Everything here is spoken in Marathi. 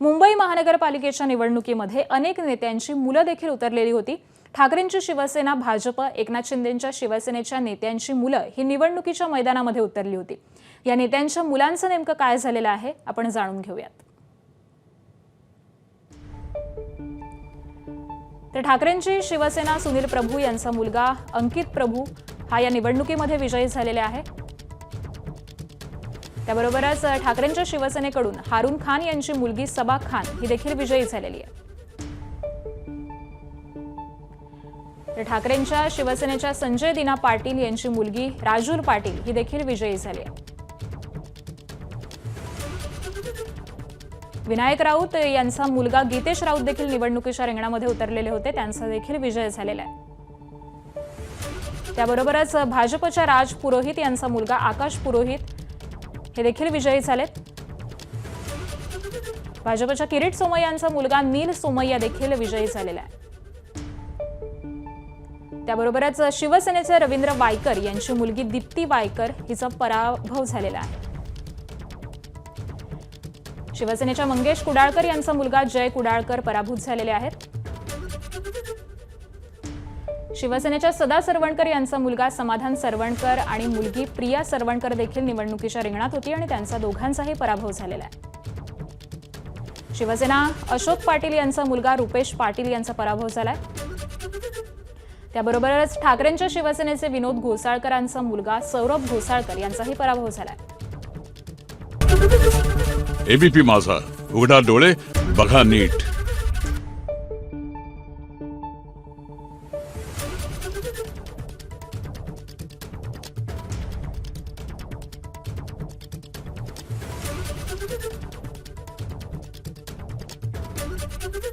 मुंबई महानगरपालिकेच्या निवडणुकीमध्ये अनेक नेत्यांची मुलं देखील उतरलेली होती. ठाकरेंची शिवसेना भाजप एकनाथ शिंदेच्या शिवसेनेच्या नेत्यांची मुलं ही निवडणुकीच्या मैदानामध्ये उतरली होती. या नेत्यांच्या मुलांचं नेमकं काय झालेलं आहे आपण जाणून घेऊयात. तर ठाकरेंची शिवसेना सुनील प्रभू यांचा मुलगा अंकित प्रभू हा या निवडणुकीमध्ये विजयी झालेला आहे. त्याबरोबरच ठाकरेंच्या शिवसेनेकडून हारून खान यांची मुलगी सबा खान ही देखील विजयी झालेली आहे. तर ठाकरेंच्या शिवसेनेच्या संजय दिना पाटील यांची मुलगी राजूल पाटील ही देखील विजयी झाली आहे. विनायक राऊत यांचा मुलगा गीतेश राऊत देखील निवडणुकीच्या रिंगणामध्ये उतरलेले होते त्यांचा देखील विजय झालेला आहे. त्याबरोबरच भाजपच्या राज पुरोहित यांचा मुलगा आकाश पुरोहित हे देखील विजयी झालेत. भाजपच्या किरीट सोमय्यांचा मुलगा नील सोमय्या देखील विजयी झालेला आहे. त्याबरोबरच शिवसेनेचे रवींद्र वायकर यांची मुलगी दीप्ती वायकर हिचा पराभव झालेला आहे. शिवसेनेच्या मंगेश कुडाळकर यांचा मुलगा जय कुडाळकर पराभूत झालेले आहेत. शिवसेनेच्या सदा सरवणकर यांचा मुलगा समाधान सरवणकर आणि मुलगी प्रिया सरवणकर देखील निवडणुकीच्या रिंगणात होती आणि त्यांचा दोघांचाही पराभव झालेला आहे. शिवसेना अशोक पाटील यांचा मुलगा रुपेश पाटील यांचा पराभव झालाय. त्याबरोबरच ठाकरेंच्या शिवसेनेचे विनोद घोसाळकरांचा मुलगा सौरभ घोसाळकर यांचाही पराभव झालाय. एबीपी माझा. उघडा डोळे बघा नीट. Thank you.